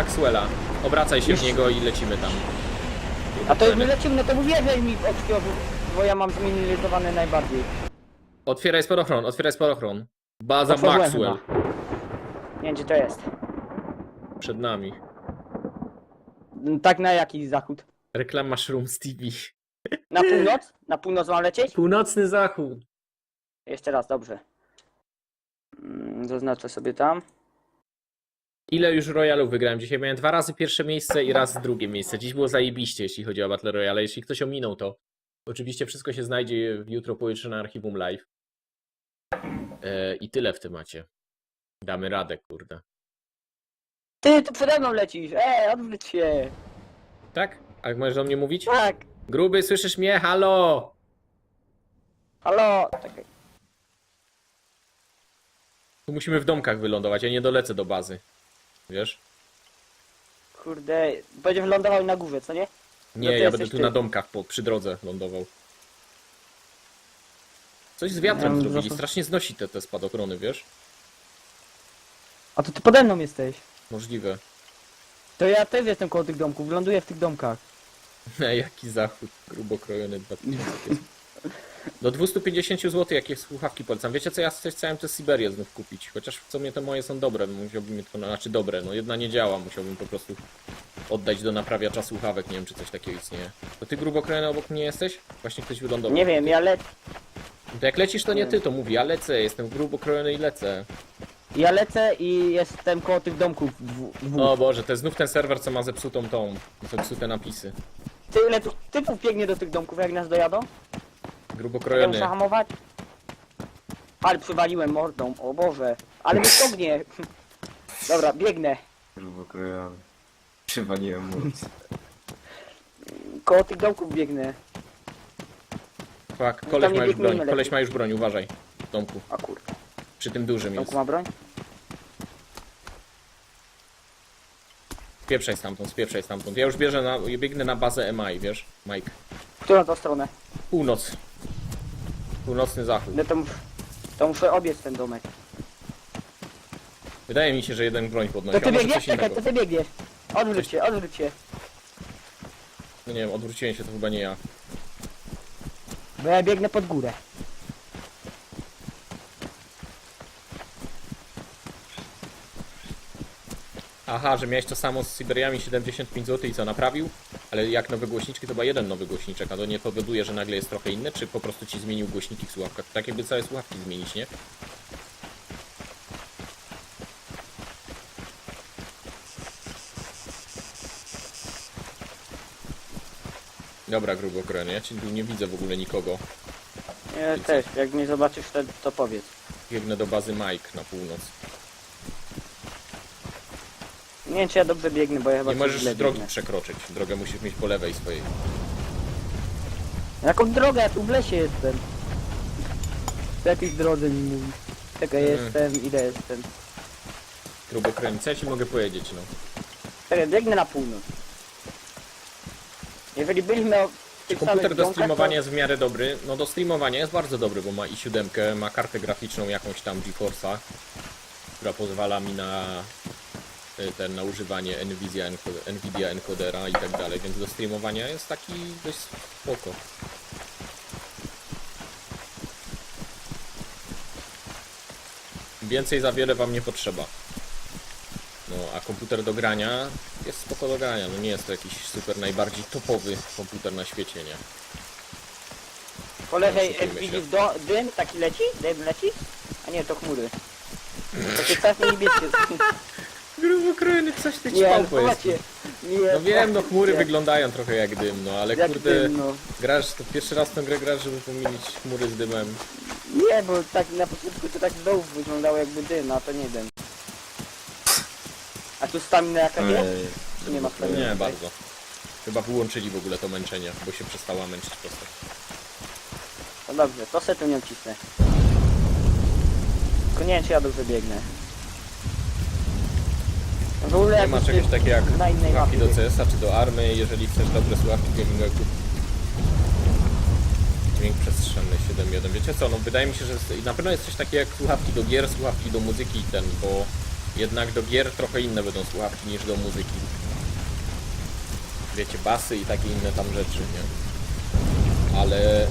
Maxwella. Obracaj się w niego i lecimy tam. A to jak my lecimy, no to uwierzaj mi w oczko, bo ja mam zminializowane najbardziej. Otwieraj spadochron, otwieraj spadochron. Baza Otworzyłem Maxwell. Nie wiem gdzie to jest. Przed nami. Tak na jaki zachód? Reklama Shrooms TV. Na północ? Na północ mam lecieć? Północny zachód. Jeszcze raz, dobrze. Mm, Zaznaczę sobie tam. Ile już Royalów wygrałem dzisiaj? Miałem dwa razy pierwsze miejsce i raz drugie miejsce. Dziś było zajebiście, jeśli chodzi o Battle Royale. Jeśli ktoś ominął to, oczywiście wszystko się znajdzie jutro pojutrze na Archiwum Live. E, I tyle w temacie. Damy radę, kurde. Ty, tu przede mną lecisz! E, odwróć się! Tak? A możesz do mnie mówić? Tak! Gruby, słyszysz mnie? Halo! Halo! Czekaj. Tu musimy w domkach wylądować, ja nie dolecę do bazy. Wiesz? Kurde, będziesz lądował na górze, co nie? Nie, No ja jesteś będę tu ty. na domkach po, przy drodze lądował. Coś z wiatrem Ja, zrobili, strasznie znosi te, te spadochrony, wiesz? A to ty pode mną jesteś. Możliwe. To ja też jestem koło tych domków, ląduję w tych domkach. Jaki zachód, grubo krojony 2000. Do 250 zł jakie słuchawki polecam. Wiecie co, ja coś chciałem te Siberię znów kupić. Chociaż w co mnie te moje są dobre, musiałbym je to, znaczy dobre, no jedna nie działa, musiałbym po prostu oddać do naprawiacza słuchawek, nie wiem czy coś takiego istnieje. To ty grubo krojony obok mnie jesteś? Właśnie ktoś wylądował. Nie wiem, ja, le To jak lecisz to nie ty, to mówi, ja lecę, jestem grubo krojony i lecę. ja lecę i jestem koło tych domków dwu- dwóch. O Boże, to jest znów ten serwer, co ma zepsutą tą, zepsute napisy. Tyle tu typów biegnie do tych domków, jak nas dojadą? Grubo Ja krojony. muszę hamować. Ale przywaliłem mordą, o Boże. Ale mnie ciągnie. Dobra, biegnę. Grubo krojony. Przywaliłem mu. Koło tych domków biegnę. Tak, No koleś nie ma już biegnijmy broń, lepiej. koleś ma już broń, uważaj. W domku, A kurde, przy tym dużym w jest. domku ma broń? Spieprzaj stamtąd, spieprzaj stamtąd. Ja już bierzę na, biegnę na bazę MI, wiesz, Mike. W którą to stronę? Północ. Północny zachód. No to, mus- to muszę obiec ten domek. Wydaje mi się, że jeden broń To podnosi, ty a może biegniesz? coś Czekaj, innego. to ty biegniesz. Odwróć się, odwróć się. No nie wiem, odwróciłem się, to chyba nie ja. Bo ja biegnę pod górę. Aha, że miałeś to samo z Syberiami 75 zł i co, naprawił? Ale jak nowe głośniczki, to chyba jeden nowy głośniczek, a to nie powoduje, że nagle jest trochę inny, czy po prostu ci zmienił głośniki w słuchawkach? Tak jakby całe słuchawki zmienić, nie? Dobra, grubo krony, ja ci tu nie widzę w ogóle nikogo. Ja też, jak mnie zobaczysz, to, to powiedz. Biegnę do bazy Mike na północ. Nie wiem, czy ja dobrze biegnę, bo ja chyba Nie coś możesz drogi biegnę. przekroczyć. Drogę musisz mieć po lewej swojej. Jaką drogę? Ja tu w lesie jestem. W jakiej drodze mi mówi? Czekaj, Mm. jestem, ile jestem? Grubo kręcę, co ja ci mogę powiedzieć, no. Czekaj, biegnę na północ. Jeżeli byliśmy o tych Komputer samych do streamowania jest w miarę dobry. No do streamowania jest bardzo dobry, bo ma i siódemkę, ma kartę graficzną jakąś tam GeForce'a, która pozwala mi na ten na używanie Nvidia, Nvidia encodera i tak dalej, więc do streamowania jest taki dość spoko. Więcej za wiele wam nie potrzeba. No, a komputer do grania jest spoko do grania. No nie jest to jakiś super najbardziej topowy komputer na świecie, nie? jak się. widzisz do, dym taki leci? Dym leci? A nie, to chmury. Takie strasznie niebieskie. Grubo krojny, coś ty Nie, no jest. macie. Nie, No wiem, no chmury nie. wyglądają trochę jak dym, no ale Jak kurde, dym, no. grasz, to pierwszy raz w tę grę grasz, żeby pomylić chmury z dymem. Nie, bo tak na początku to tak z dołu wyglądało jakby dym, a to nie dym. A tu stamina jaka jest? Ej, Czy nie ma krojony. Nie, bardzo. Chyba wyłączyli w ogóle to męczenie, bo się przestała męczyć postać. No dobrze, to se tu nie cisnę. Tylko nie wiem, czy ja dobrze biegnę. W ogóle Nie ma czegoś takiego jak na innej słuchawki mapie do CS-a czy do army, jeżeli chcesz dobre słuchawki gamingowe kup. Dźwięk przestrzenny 7.1. Wiecie co, no wydaje mi się, że jest- na pewno jest coś takiego jak słuchawki do gier, słuchawki do muzyki i ten, bo Jednak do gier trochę inne będą słuchawki niż do muzyki. Wiecie, basy i takie inne tam rzeczy, nie? Ale...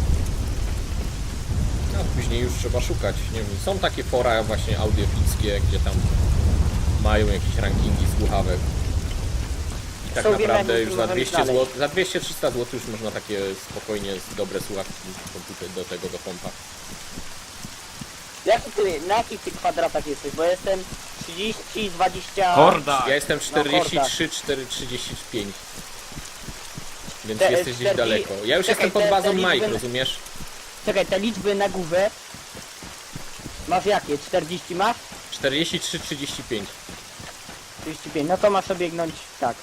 No, później już trzeba szukać, nie wiem, są takie fora właśnie audiofilskie, gdzie tam mają jakieś rankingi słuchawek. I tak naprawdę już za możemy 200 znaleźć. zł, za 200-300 zł już można takie spokojnie dobre słuchawki komputer do tego, do kompa. Jaki ty, na jakich ty kwadratach jesteś? Bo jestem 30, 20... Horda! Ja jestem No, 43, 4, 35. Więc Te- jesteś gdzieś 40 daleko. Ja już czekaj, jestem pod te- bazą te liczby- Mike, rozumiesz? Czekaj, te liczby na głowę... Masz jakie? 40 masz? 43, 35. 35, no to masz obiegnąć tak.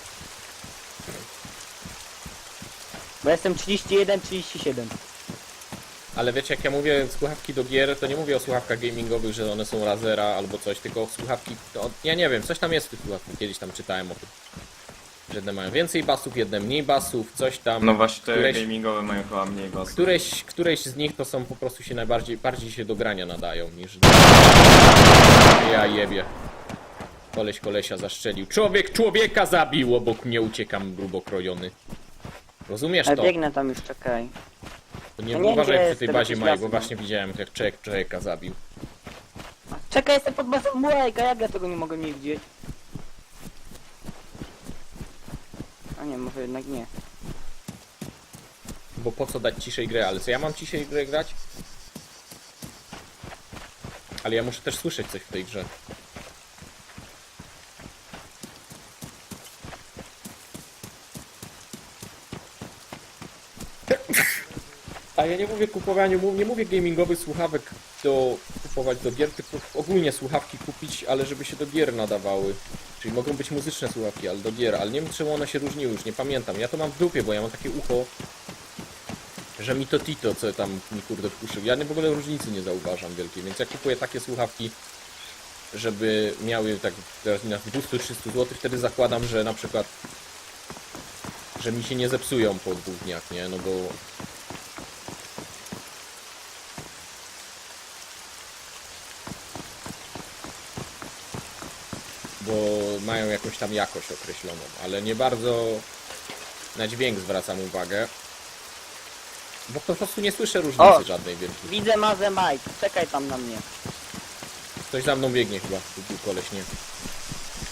Bo jestem 31, 37. Ale wiecie, jak ja mówię słuchawki do gier, to nie mówię o słuchawkach gamingowych, że one są Razera albo coś, tylko słuchawki, to, ja nie wiem, coś tam jest w tych słuchawkach, kiedyś tam czytałem o tym. Że jedne mają więcej basów, jedne mniej basów, coś tam. No właśnie te Któreś- gamingowe mają chyba mniej basu. Któreś, któreś z nich to są po prostu się najbardziej, bardziej się do grania nadają niż do... Ja jebie. Koleś kolesia zaszczelił. Człowiek człowieka zabił, obok mnie uciekam grubo krojony. Rozumiesz Ale to? biegnę tam już, czekaj. Nie No nie, uważaj gdzie przy tej jest, bazie Mike, bo właśnie widziałem jak człowiek człowieka zabił. Czekaj, jestem pod bazą Młajka, jak ja tego nie mogę nie widzieć? A nie, może jednak nie. Bo po co dać ciszej grę? Ale co ja mam ciszej grę grać? Ale ja muszę też słyszeć coś w tej grze. A ja nie mówię kupowaniu, nie mówię gamingowych słuchawek do kupować do gier, tylko ogólnie słuchawki kupić, ale żeby się do gier nadawały. Czyli mogą być muzyczne słuchawki, ale do gier, ale nie wiem czemu one się różniły, już nie pamiętam. Ja to mam w dupie, bo ja mam takie ucho, że mi to Tito, co tam mi kurde wpuszył. Ja w ogóle różnicy nie zauważam wielkiej, więc ja kupuję takie słuchawki, żeby miały tak teraz na 200-300 zł, wtedy zakładam, że na przykład że mi się nie zepsują po dwóch dniach, nie? No bo bo mają jakąś tam jakość określoną, ale nie bardzo na dźwięk zwracam uwagę. Bo po prostu nie słyszę różnicy O! żadnej wielkiej. Widzę mazę Mike, czekaj tam na mnie. Ktoś za mną biegnie chyba, tu, tu koleś nie.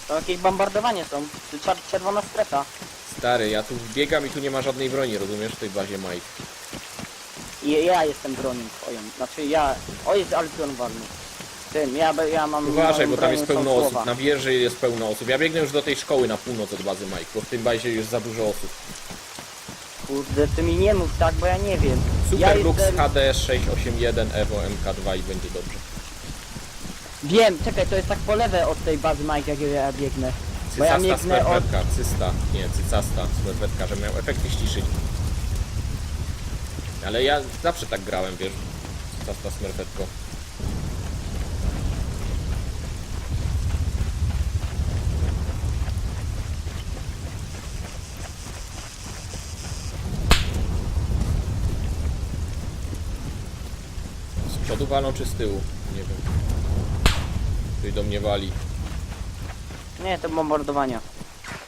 To jakieś bombardowanie są. Tu czer- czerwona strefa. Stary, ja tu biegam i tu nie ma żadnej broni, rozumiesz? W tej bazie Mike. I ja jestem bronią twoją. Znaczy ja... O, jest ale pion walny. Tym, ja, be- ja mam... Uważaj, bo tam jest pełno osób. Na wieży jest pełno osób. Ja biegnę już do tej szkoły na północ od bazy Mike, bo w tym bazie jest za dużo osób. Kurde, ty mi nie mów tak, bo ja nie wiem. Super ja Lux jestem... HD 681 Evo MK2 i będzie dobrze. Wiem, czekaj, to jest tak po lewej od tej bazy Mike, jak ja biegnę. Bo ja Cycasta biegnę od... cysta, nie, cycasta smerfetka, że miał efekty ściszyć. Ale ja zawsze tak grałem, wiesz, cycasta smerfetko. Z przodu walą czy z tyłu? Nie wiem. Tutaj do mnie wali. Nie, to bombardowania.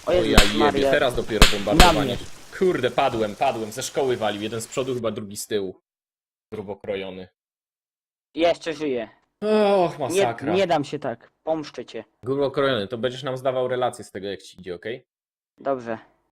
O ja jebie, Maria. teraz dopiero Na bombardowanie. mnie. Kurde, padłem, padłem, ze szkoły walił. Jeden z przodu, chyba drugi z tyłu. Grubo krojony. Jeszcze żyję. Och, Nie, masakra. nie dam się tak. Pomszczę cię. Grubo krojony, to będziesz nam zdawał relację z tego, jak ci idzie, okej? Dobrze.